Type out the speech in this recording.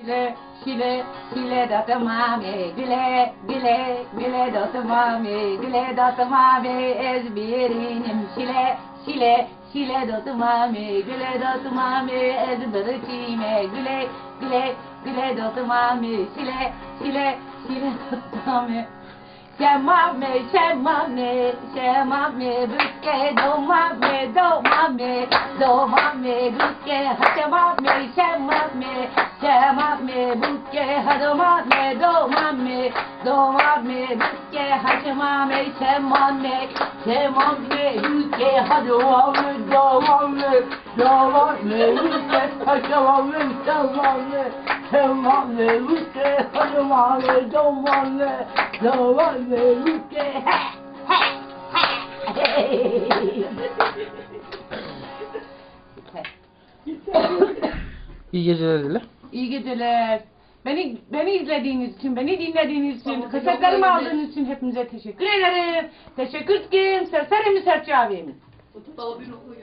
Şile, şile, şile datı mami, güle, güle, güle datı mami, güle datı mami, ezbirinim şile, şile, şile datı mami, güle datı mami, ezbirime, güle, güle, güle datı mami, şile, şile, şile datı mami. Şemame, şemame, şemame, büske, domame, domame, domame, büske, haşemame, şemame, şemame, büske, hadomame, domame, domame, büske, haşemame, şemame, şemame, büske, hadomame, domame, domame, büske, haşemame, şemame, şemame, büske, hadomame, domame, domame, büske, he, he, he. İyi geceler dile. İyi geceler. Beni beni izlediğiniz için, beni dinlediğiniz için, kasetlerimi aldığınız için hepinize teşekkür ederim. Teşekkür ederim. Serserimi serçavemi. Baba bir okuyun.